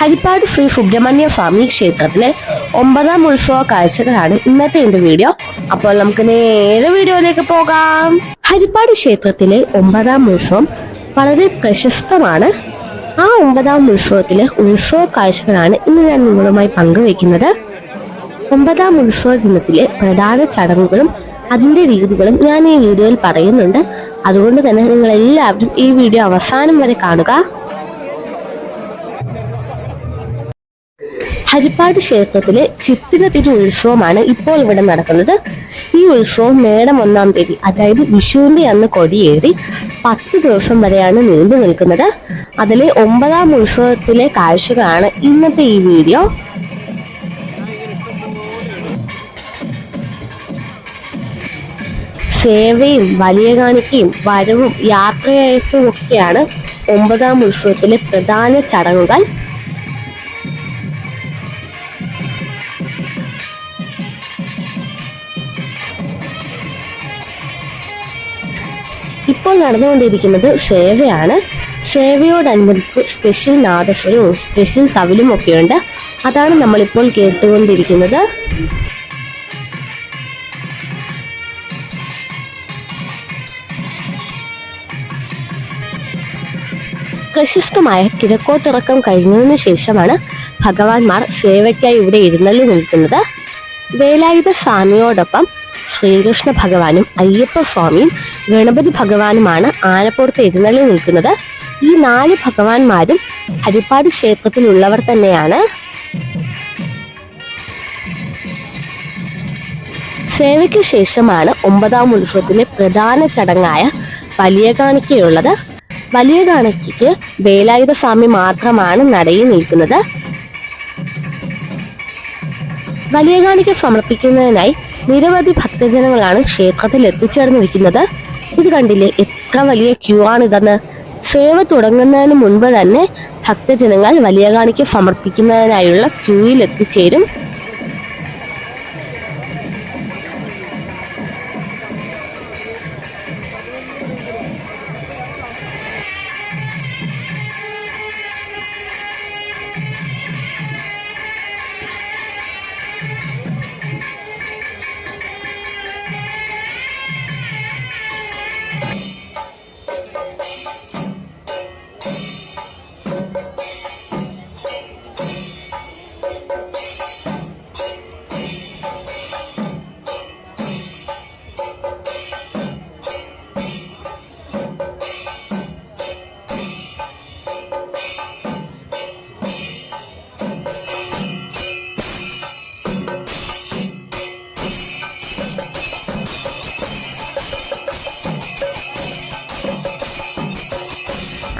ഹരിപ്പാട് ശ്രീ സുബ്രഹ്മണ്യ സ്വാമി ക്ഷേത്രത്തിലെ ഒമ്പതാം ഉത്സവ കാഴ്ചകളാണ് ഇന്നത്തെ എന്റെ വീഡിയോ. അപ്പോൾ നമുക്ക് നേരെ വീഡിയോയിലേക്ക് പോകാം. ഹരിപ്പാട് ക്ഷേത്രത്തിലെ ഒമ്പതാം ഉത്സവം വളരെ പ്രശസ്തമാണ്. ആ ഒമ്പതാം ഉത്സവത്തിലെ ഉത്സവ കാഴ്ചകളാണ് ഇന്ന് ഞാൻ നിങ്ങളുമായി പങ്കുവയ്ക്കുന്നത്. ഒമ്പതാം ഉത്സവ ദിനത്തിലെ പ്രധാന ചടങ്ങുകളും അതിന്റെ രീതികളും ഞാൻ ഈ വീഡിയോയിൽ പറയുന്നുണ്ട്. അതുകൊണ്ട് തന്നെ നിങ്ങൾ എല്ലാവരും ഈ വീഡിയോ അവസാനം വരെ കാണുക. ഹരിപ്പാട് ക്ഷേത്രത്തിലെ ചിത്തിര തിരു ഉത്സവമാണ് ഇപ്പോൾ ഇവിടെ നടക്കുന്നത്. ഈ ഉത്സവം മേടം ഒന്നാം തീയതി അതായത് വിഷുവിന്റെ അന്ന് കൊടിയേറി പത്ത് ദിവസം വരെയാണ് നീണ്ടു നിൽക്കുന്നത്. അതിലെ ഒമ്പതാം ഉത്സവത്തിലെ കാഴ്ചകളാണ് ഇന്നത്തെ ഈ വീഡിയോ. സേവയും വലിയ കാണിക്കയും വരവും യാത്രയയപ്പും ഒക്കെയാണ് ഒമ്പതാം ഉത്സവത്തിലെ പ്രധാന ചടങ്ങുകൾ. ഇപ്പോൾ നടന്നുകൊണ്ടിരിക്കുന്നത് സേവയാണ്. സേവയോടനുബന്ധിച്ച് സ്പെഷ്യൽ നാദസ്വരവും സ്പെഷ്യൽ തവിലും ഒക്കെയുണ്ട്. അതാണ് നമ്മളിപ്പോൾ കേട്ടുകൊണ്ടിരിക്കുന്നത്. പ്രശസ്തമായ കിഴക്കോട്ടിറക്കം കഴിഞ്ഞതിനു ശേഷമാണ് ഭഗവാൻമാർ സേവയ്ക്കായി ഇവിടെ എഴുന്നള്ളി നിൽക്കുന്നത്. വേലായുധ സ്വാമിയോടൊപ്പം ശ്രീകൃഷ്ണ ഭഗവാനും അയ്യപ്പ സ്വാമിയും ഗണപതി ഭഗവാനുമാണ് ആനപ്പുറത്ത് എഴുന്നള്ളി നിൽക്കുന്നത്. ഈ നാല് ഭഗവാന്മാരും ഹരിപ്പാട് ക്ഷേത്രത്തിലുള്ളവർ തന്നെയാണ്. സേവയ്ക്ക് ശേഷമാണ് ഒമ്പതാം ഉത്സവത്തിലെ പ്രധാന ചടങ്ങായ വലിയ കാണിക്കയുള്ളത് വലിയ കാണിക്കയ്ക്ക് വേലായുധ സ്വാമി മാത്രമാണ് നടയിൽ നിൽക്കുന്നത്. വലിയ കാണിക്ക സമർപ്പിക്കുന്നതിനായി നിരവധി ഭക്തജനങ്ങളാണ് ക്ഷേത്രത്തിൽ എത്തിച്ചേർന്നിരിക്കുന്നത് ഇത് കണ്ടില്ലേ? എത്ര വലിയ ക്യൂ ആണിതെന്ന്. സേവ തുടങ്ങുന്നതിന് മുൻപ് തന്നെ ഭക്തജനങ്ങൾ വലിയ കാണിക്ക് സമർപ്പിക്കുന്നതിനായുള്ള ക്യൂയിൽ എത്തിച്ചേരും.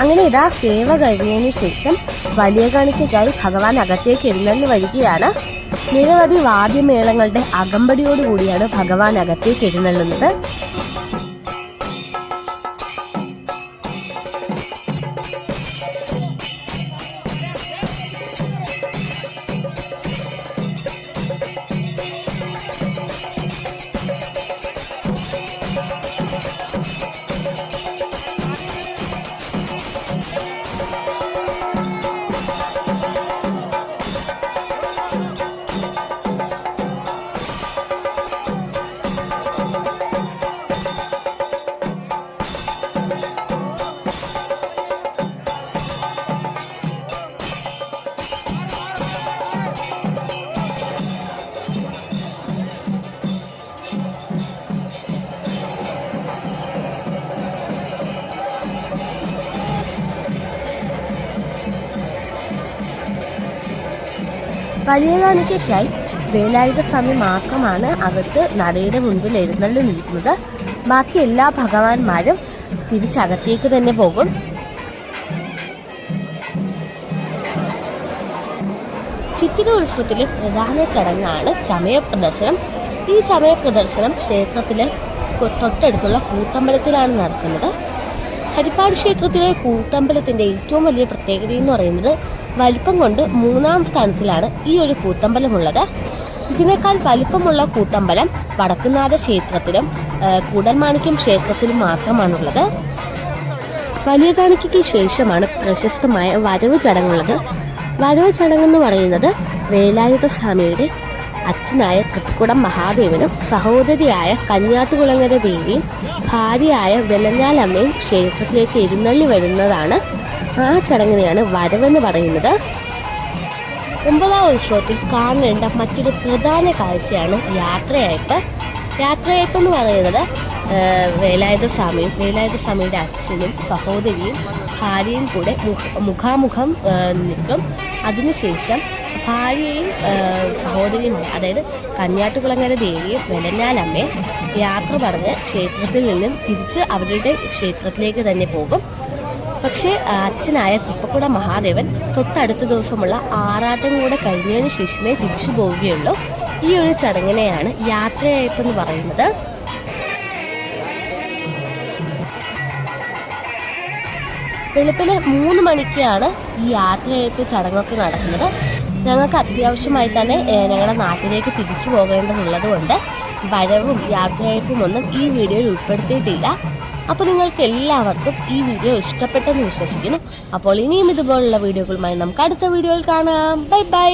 അങ്ങനെ ഇതാ സേവ കഴിഞ്ഞതിന് ശേഷം വലിയ കണിക്കായി ഭഗവാൻ അകത്തേക്ക് എഴുന്നള്ളി വരികയാണ്. നിരവധി വാദ്യമേളങ്ങളുടെ അകമ്പടിയോടുകൂടിയാണ് ഭഗവാൻ അകത്തേക്ക് എഴുന്നള്ളുന്നത്. വലിയ കാണിക്കയ്ക്കായി വേലായുധ സ്വാമി മാത്രമാണ് അകത്ത് നടയുടെ മുൻപിൽ എഴുന്നള്ളി നിൽക്കുന്നത്. ബാക്കി എല്ലാ ഭഗവാന്മാരും തിരിച്ചകത്തേക്ക് തന്നെ പോകും. ചിത്തിര ഉത്സവത്തിലെ പ്രധാന ചടങ്ങാണ് ചമയ പ്രദർശനം ഈ ചമയ പ്രദർശനം ക്ഷേത്രത്തിലെ തൊട്ടടുത്തുള്ള കൂത്തമ്പലത്തിലാണ് നടക്കുന്നത്. ഹരിപ്പാട് ക്ഷേത്രത്തിലെ കൂത്തമ്പലത്തിന്റെ ഏറ്റവും വലിയ പ്രത്യേകത എന്ന് പറയുന്നത് വലിപ്പം കൊണ്ട് മൂന്നാം സ്ഥാനത്തിലാണ് ഈ ഒരു കൂത്തമ്പലമുള്ളത്. ഇതിനേക്കാൾ വലിപ്പമുള്ള കൂത്തമ്പലം വടക്കുനാഥ ക്ഷേത്രത്തിലും കൂടൽമാണിക്യം ക്ഷേത്രത്തിലും മാത്രമാണുള്ളത്. വലിയ കാണിക്കയ്ക്ക് ശേഷമാണ് പ്രശസ്തമായ വരവ് ചടങ്ങുള്ളത്. വരവ് ചടങ്ങെന്ന് പറയുന്നത് വേലായുധ സ്വാമിയുടെ അച്ഛനായ തൃക്കുടം മഹാദേവനും സഹോദരിയായ കന്യാട്ടുകുളങ്ങര ദേവിയും ഭാര്യയായ വെലഞ്ഞാലമ്മയും ക്ഷേത്രത്തിലേക്ക് എഴുന്നള്ളി വരുന്നതാണ് ആ ചടങ്ങിനെയാണ് വരവെന്ന് പറയുന്നത്. ഒമ്പതാം ഉത്സവത്തിൽ കാണേണ്ട മറ്റൊരു പ്രധാന കാഴ്ചയാണ് യാത്രയയപ്പ്. യാത്രയയപ്പ് എന്ന് പറയുന്നത് വേലായുധ സ്വാമിയും വേലായുധ സ്വാമിയുടെ അച്ഛനും സഹോദരിയും ഭാര്യയും കൂടെ മുഖാമുഖം നിൽക്കും. അതിനുശേഷം ഭാര്യയും സഹോദരിയും അതായത് കന്യാട്ടുകുളങ്ങര ദേവിയും വെലഞ്ഞാലമ്മയും യാത്ര പറഞ്ഞ് ക്ഷേത്രത്തിൽ നിന്നും തിരിച്ച് അവരുടെ ക്ഷേത്രത്തിലേക്ക് തന്നെ പോകും. പക്ഷേ അച്ഛനായ തൃപ്പക്കുട മഹാദേവൻ തൊട്ടടുത്ത ദിവസമുള്ള ആറാട്ടം കൂടെ കഴിഞ്ഞതിന് ശേഷമേ തിരിച്ചു പോവുകയുള്ളൂ. ഈ ഒരു ചടങ്ങിനെയാണ് യാത്രയയപ്പ് എന്ന് പറയുന്നത്. വെളുപ്പിന് മൂന്ന് മണിക്കാണ് ഈ യാത്രയയപ്പ് ചടങ്ങൊക്കെ നടക്കുന്നത്. ഞങ്ങൾക്ക് അത്യാവശ്യമായി തന്നെ ഞങ്ങളുടെ നാട്ടിലേക്ക് തിരിച്ചു പോകേണ്ടതുള്ളത് കൊണ്ട് വരവും യാത്രയയപ്പും ഒന്നും ഈ വീഡിയോയിൽ ഉൾപ്പെടുത്തിയിട്ടില്ല. അപ്പോൾ നിങ്ങൾക്ക് എല്ലാവർക്കും ഈ വീഡിയോ ഇഷ്ടപ്പെട്ടെന്ന് വിശ്വസിക്കുന്നു. അപ്പോൾ ഇനിയും ഇതുപോലുള്ള വീഡിയോകളുമായി നമുക്ക് അടുത്ത വീഡിയോയിൽ കാണാം. Bye bye.